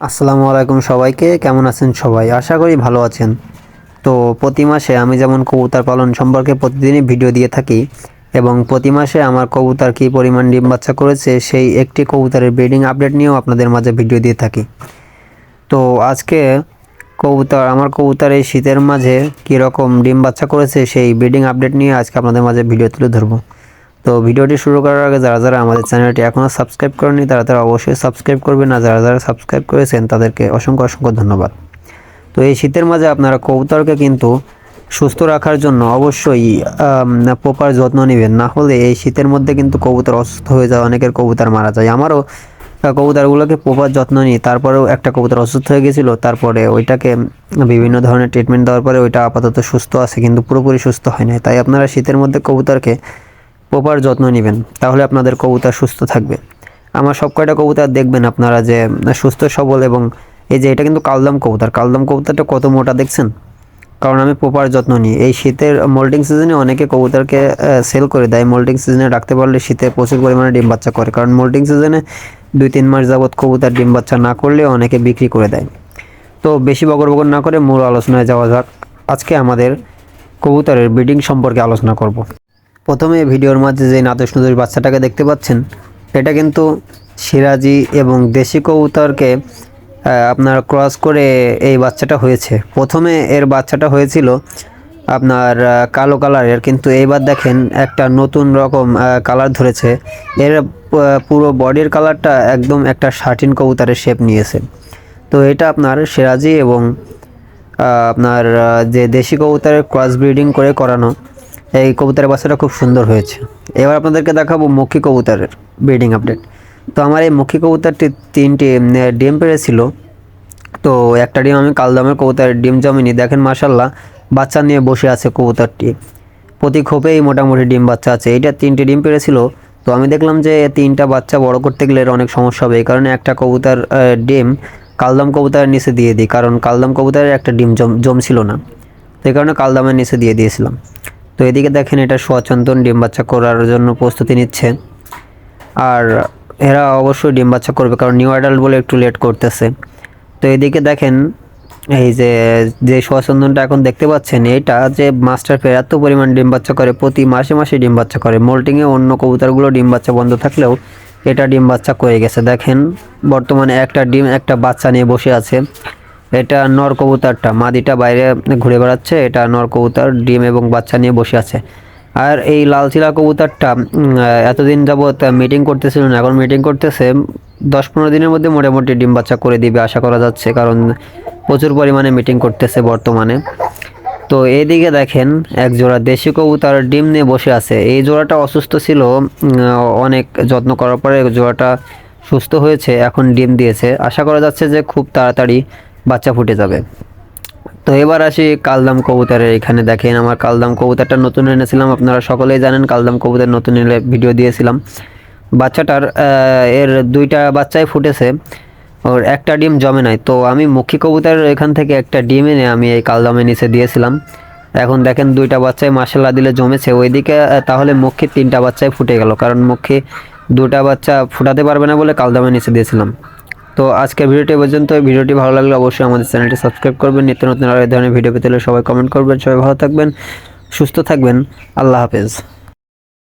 আসসালামু আলাইকুম সবাইকে, কেমন আছেন সবাই? আশা করি ভালো আছেন। তো প্রতি মাসে আমি যেমন কবুতর পালন সম্পর্কে প্রতিদিনই ভিডিও দিয়ে থাকি এবং প্রতি মাসে আমার কবুতর কী পরিমাণ ডিম বাচ্চা করেছে, সেই একটি কবুতরের ব্রিডিং আপডেট নিয়েও আপনাদের মাঝে ভিডিও দিয়ে থাকি। তো আজকে কবুতর, আমার কবুতর এই শীতের মাঝে কীরকম ডিম বাচ্চা করেছে, সেই ব্রিডিং আপডেট নিয়ে আজকে আপনাদের মাঝে ভিডিও তুলে ধরবো। তো ভিডিওটি শুরু করার আগে যারা যারা আমাদের চ্যানেলটি এখনও সাবস্ক্রাইব করেনি তারা তারা অবশ্যই সাবস্ক্রাইব করবেন। না যারা যারা সাবস্ক্রাইব করেছেন, তাদেরকে অসংখ্য অসংখ্য ধন্যবাদ। তো এই শীতের মাঝে আপনারা কবুতরকে কিন্তু সুস্থ রাখার জন্য অবশ্যই প্রপার যত্ন নেবেন। না হলে এই শীতের মধ্যে কিন্তু কবুতর অসুস্থ হয়ে যায়, অনেকের কবুতর মারা যায়। আমারও কবুতরগুলোকে প্রপার যত্ন নিই তারপরেও একটা কবুতর অসুস্থ হয়ে গেছিল, তারপরে ওইটাকে বিভিন্ন ধরনের ট্রিটমেন্ট দেওয়ার পরে ওইটা আপাতত সুস্থ আছে, কিন্তু পুরোপুরি সুস্থ হয় না তাই আপনারা শীতের মধ্যে কবুতরকে প্রপার যত্ন নেবেন, তাহলে আপনাদের কবুতর সুস্থ থাকবে। আমার সব কয়টা কবুতর দেখবেন আপনারা যে সুস্থ, সবল এবং এই যে এটা কিন্তু কালদাম কবুতর। কালদাম কবুতরটা কত মোটা দেখছেন? কারণ আমি প্রপার যত্ন নিই। এই শীতের মোল্ডিং সিজনে অনেকে কবুতরকে সেল করে দেয়। মোল্ডিং সিজনে রাখতে পারলে শীতে প্রচুর পরিমাণে ডিম বাচ্চা করে। কারণ মোল্ডিং সিজনে দুই তিন মাস যাবৎ কবুতর ডিম বাচ্চা না করলে অনেকে বিক্রি করে দেয়। তো বেশি বগর বগর না করে মূল আলোচনায় যাওয়া যাক। আজকে আমাদের কবুতরের ব্রিডিং সম্পর্কে আলোচনা করব। প্রথমে ভিডিওর মাঝে যে নাদুস নুদুস বাচ্চাটাকে দেখতে পাচ্ছেন, এটা কিন্তু সিরাজি এবং দেশি কবুতরকে আপনার ক্রস করে এই বাচ্চাটা হয়েছে। প্রথমে এর বাচ্চাটা হয়েছিল আপনার কালো কালারের, কিন্তু এইবার দেখেন একটা নতুন রকম কালার ধরেছে। এর পুরো বডির কালারটা একদম একটা শার্টিন কবুতরের শেপ নিয়েছে। তো এটা আপনার সিরাজি এবং আপনার যে দেশি কবুতরের ক্রস ব্রিডিং করে করানো এই কবুতরের বাচ্চাটা খুব সুন্দর হয়েছে। এবার আপনাদেরকে দেখাবো মক্ষী কবুতরের ব্রিডিং আপডেট তো আমার এই মক্ষী কবুতরটি তিনটি ডিম পেড়েছিল। তো একটা ডিম আমি কালদামের কবুতরের ডিম জমিনি, দেখেন মাসাল্লাহ বাচ্চা নিয়ে বসে আছে কবুতরটি। প্রতি খোপেই মোটামুটি ডিম বাচ্চা আছে। এইটা তিনটি ডিম পেড়েছিল। তো আমি দেখলাম যে তিনটা বাচ্চা বড় করতে গেলে অনেক সমস্যা হবে। এই কারণে একটা কবুতর ডিম কালদাম কবুতরের নিচে দিয়ে দিই। কারণ কালদাম কবুতরের একটা ডিম জম, জমছিল না। তো এই কারণে কালদামের নিচে দিয়ে দিয়েছিলাম। তো এদিকে দেখেন এটা সোয়াচন্দন ডিম বাচ্চা করার জন্য প্রস্তুতি নিচ্ছে। আর এরা অবশ্যই ডিম বাচ্চা করবে, কারণ নিউ অ্যাডাল্ট বলে একটু লেট করতেছে। তো এদিকে দেখেন, এই যে যে সোয়াচন্দনটা এখন দেখতে পাচ্ছেন, এটা যে মাস্টার ফের এত পরিমাণ ডিম বাচ্চা করে, প্রতি মাসে মাসে ডিম বাচ্চা করে। মোল্টিংয়ে অন্য কবুতরগুলো ডিম বাচ্চা বন্ধ থাকলেও এটা ডিম বাচ্চা করে গেছে। দেখেন, বর্তমানে একটা ডিম, একটা বাচ্চা নিয়ে বসে আছে। এটা নর কবুতরটা, মাদিটা বাইরে ঘুরে বেড়াচ্ছে, এটা নর কবুতর, ডিম এবং বাচ্চা নিয়ে বসে আছে। আর এই লাল চিলা কবুতরটা এতদিন যাবৎ মিটিং করতেছিল না, এখন মিটিং করতেছে, দশ পনেরো দিনের মধ্যে মোটামুটি ডিম বাচ্চা করে দিবে আশা করা যাচ্ছে, কারণ প্রচুর পরিমাণে মিটিং করতেছে বর্তমানে। তো এইদিকে দেখেন, এক জোড়া দেশি কবুতর ডিম নিয়ে বসে আছে। এই জোড়াটা অসুস্থ ছিল অনেক যত্ন করার পরে জোড়াটা সুস্থ হয়েছে, এখন ডিম দিয়েছে। আশা করা যাচ্ছে যে খুব তাড়াতাড়ি বাচ্চা ফুটে যাবে। তো এবার আসি কালদাম কবুতরের, এখানে দেখেন আমার কালদাম কবুতরটা নতুন এনেছিলাম, আপনারা সকলেই জানেন কালদাম কবুতর নতুন এনে ভিডিও দিয়েছিলাম। বাচ্চাটার এর দুইটা বাচ্চাই ফুটেছে, ওর একটা ডিম জমে নাই। তো আমি মুখী কবুতর এখান থেকে একটা ডিম এনে আমি এই কালদামে নিচে দিয়েছিলাম। এখন দেখেন দুইটা বাচ্চাই মাসাল্লা দিলে জমেছে। ওইদিকে তাহলে মুখী তিনটা বাচ্চাই ফুটে গেল, কারণ মুখী দুটা বাচ্চা ফুটাতে পারবে না বলে কালদামে নিচে দিয়েছিলাম। তো আজকে ভিডিওটি পর্যন্ত। ভিডিওটি ভালো লাগলে অবশ্যই আমাদের চ্যানেলটি সাবস্ক্রাইব করবেন। নিত্য নতুন আরও এই ধরনের ভিডিও পেতে সবাই কমেন্ট করবেন। সবাই ভালো থাকবেন, সুস্থ থাকবেন। আল্লাহ হাফেজ।